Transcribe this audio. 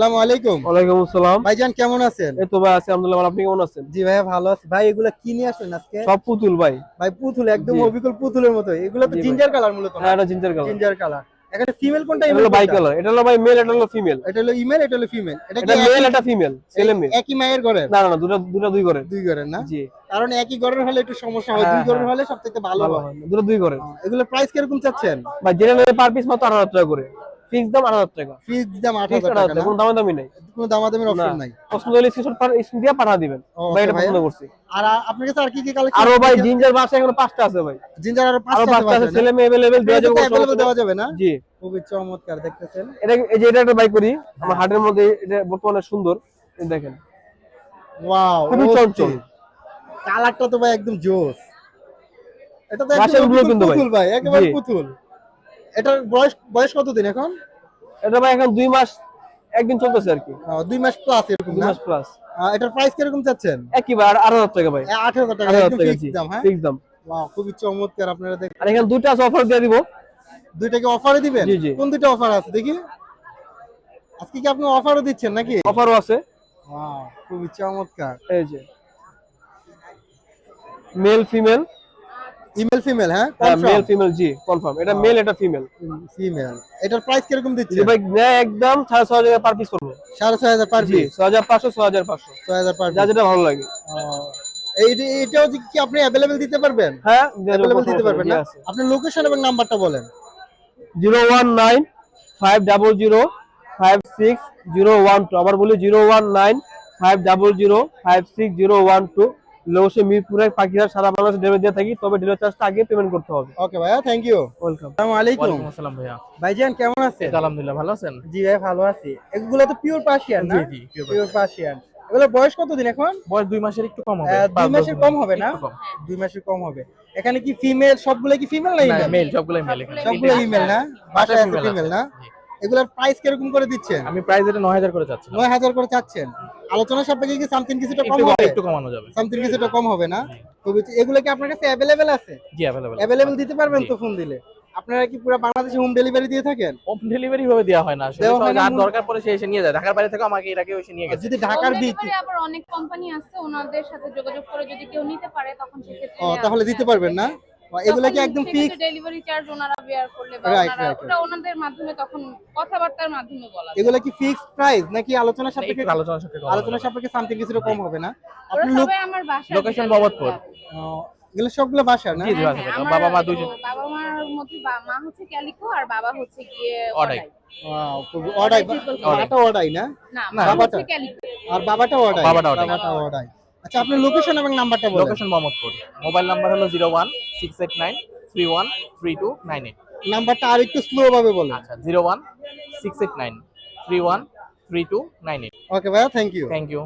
আসসালামু আলাইকুম। ওয়ালাইকুম আসসালাম। ভাইজান কেমন আছেন? এই তো ভাই আছি আলহামদুলিল্লাহ আপনি কেমন আছেন? জি ভাইয়া ভালো আছি। ভাই এগুলা কি নিয়ে আসলেন আজকে? সব পুতুল ভাই। ভাই পুতুল একদম অবিকল পুতুলের মতো এগুলো তো জিঞ্জার কালার মূলত হ্যাঁ এটা জিঞ্জার কালার জিঞ্জার কালার এখানে ফিমেল কোনটা এটা বাই কালার এটা হলো ভাই মেল এটা হলো ফিমেল এটা হলো ইমেল এটা হলো ফিমেল এটা কি মেল এটা ফিমেল ছেলে মেয়ে একই মায়ের ঘরের? না দুটো দুটো দুই করে দুই ঘরের না? জি। কারণ একই ঘরের হলে একটু সমস্যা হয়। হ্যাঁ, দুই ঘরের হ্যাঁ। হলে সবথেকে ভালো ভালো হয়। দুটো দুই করে এগুলো প্রাইস কীরকম চাচ্ছেন? ভাই জেনে নেবে পার পিস মাত্র টাকা করে। ফিক্স দাম আট হাজার টাকা ফিক্স দাম আট ফিক্স হাজার আট টাকা হাজার না টাকা কোনো দামে দামি নেই কোনো দামাদামির অপশন না। নাই পছন্দ হলে স্ক্রিনশট স্ক্রিন দিয়ে পাঠা দিবেন ও, ভাই এটা okay ভাইয়া। পছন্দ করছি আর আ- আপনার কাছে আর কি কি কালেকশন আরো ভাই জিঞ্জার বাসা এখনো পাঁচটা আছে ভাই জিঞ্জার আরো আরো পাঁচটা পাঁচটা আছে আছে ছেলে মেয়ে अवेलेबल দেওয়া যাবে কোনো অ্যাভেলেবল সমস্যা দেওয়া নেই। যাবে না জি খুবই চমৎকার দেখতেছেন এটা এই যে এটা একটা বাই করি আমার হাটের মধ্যে এটা বর্তমানে সুন্দর এই দেখেন ওয়াও খুবই চঞ্চল। কালারটা তো ভাই একদম জোস এটা তো বাসার একদম গুলো কিন্তু ভাই। পুতুল ভাই একেবারে জি। পুতুল এটার বয়স বয়স কতদিন এখন? এটা ভাই এখন দুই মাস একদিন চলতেছে আর কি। দুই মাস প্লাস এরকম দুই মাস প্লাস এটার প্রাইস কীরকম চাচ্ছেন? একই ভাই আট হাজার টাকা ভাই। আট হাজার টাকা ফিক্স দাম হ্যাঁ? ফিক্স দাম। ওয়াও খুবই চমৎকার আপনারা দেখ আর এখানে দুইটা আছে অফার দিয়ে দিব। দুইটাকে অফারে দিবেন। কোন দুইটা অফার আছে দেখি। আজকে কি আপনি অফারও দিচ্ছেন নাকি? অফারও আছে। ওয়াও খুবই চমৎকার। এই যে। মেল ফিমেল ইমেল ফিমেল হ্যাঁ? মেল ফিমেল জি কনফার্ম এটা মেল এটা ফিমেল ফিমেল এটার প্রাইস কীরকম দিচ্ছে? ভাই একদম সাড়ে ছয় হাজার পার পিস করব। সাড়ে ছয় হাজার পার পিস ছয় হাজার পাঁচশো ছয় হাজার পাঁচশো। ছয় হাজার পার যা যেটা ভালো লাগে। এটাও কি আপনি অ্যাভেলেবেল দিতে পারবেন? হ্যাঁ অ্যাভেলেবেল দিতে পারবেন না? আপনার লোকেশন এবং নাম্বারটা বলেন। Zero one nine five double zero five six zero one two. আবার বলি zero one nine five double zero five six zero one two. লোসে মিরপুরে পাখিরা সারা বাংলাদেশ ডেলিভারি দিয়ে থাকি তবে ডেলিভারি চার্জটা আগে পেমেন্ট করতে হবে। ওকে ভাইয়া থ্যাংক ইউ ওয়েলকাম আসসালামু আলাইকুম। আসসালাম ভাইয়া। ভাইজান কেমন আছেন? আলহামদুলিল্লাহ ভালো আছেন? জি ভাই ভালো আছি। এগুলো তো পিওর পার্সিয়ান না? জি জি পিওর পার্সিয়ান এগুলো বয়স কতদিন এখন? বয়স দুই মাসের একটু কম হবে। দুই মাসের কম হবে না? দুই মাসের কম হবে। এখানে কি ফিমেল সবগুলো কি ফিমেল না মেল সবগুলাই মেল সবগুলো না? বাসায় আছে ফিমেল না। এগুলোর প্রাইস কীরকম করে দিচ্ছেন? আমি প্রাইস এটা নয় হাজার করে চাচ্ছি নয় হাজার করে চাচ্ছেন। আলোচনা সাপেক্ষে কি সামথিং কিছুটা কম হবে? একটু কমানো যাবে। সামথিং কিছুটা কম হবে না? তবে এগুলো কি আপনার কাছে অ্যাভেলেবেল আছে? জি অ্যাভেলেবল অ্যাভেলেবেল দিতে পারবেন তো ফোন দিলে? আপনারা কি পুরো বাংলাদেশে হোম ডেলিভারি দিয়ে থাকেন? হোম ডেলিভারি ভাবে দেওয়া হয় না। আসলে দেওয়া যার দরকার পড়ে সে এসে নিয়ে যায়। ঢাকার বাইরে থেকে আমাকে এর আগে এসে নিয়ে গেছে। যদি ঢাকার ভিতরে আবার অনেক কোম্পানি আছে ওনাদের সাথে যোগাযোগ করে যদি কেউ নিতে পারে তখন সেক্ষেত্রে তাহলে দিতে পারবেন না? ও, এগুলো কি একদম ফিক্স ডেলিভারি চার্জ ওনারা বেয়ার করলে বা ওনারা ওটা ওনাদের মাধ্যমে তখন কথাবার্তার মাধ্যমে বলা এগুলো কি ফিক্স প্রাইস নাকি আলোচনা সাপেক্ষে আলোচনা সাথে আলোচনা সাপেক্ষে সামথিং কিছুটা কম হবে না? আপনি লোক আমার বাসার Location delivery বাবদপুর। এগুলো সবগুলো বাসা না? জি, জি, বাসা বাবা মা দুইজন। বাবা মার মধ্যে মা হচ্ছে ক্যালিকো আর বাবা হচ্ছে গিয়ে অডাই। অডাই। খুব বাবাটা না না? না, বাবাটা। ক্যালিকো আর বাবাটা অর্ডাই বাবাটা অর্ডাই। আচ্ছা আপনার লোকেশন এবং নাম্বারটা বলুন। লোকেশন মোহাম্মদপুর। মোবাইল নাম্বার হলো zero one six eight nine three one three two nine eight নাম্বারটা আর একটু স্লো ভাবে বলুন। আচ্ছা zero one six eight nine three one three two nine eight okay ভাই থ্যাংক ইউ থ্যাংক ইউ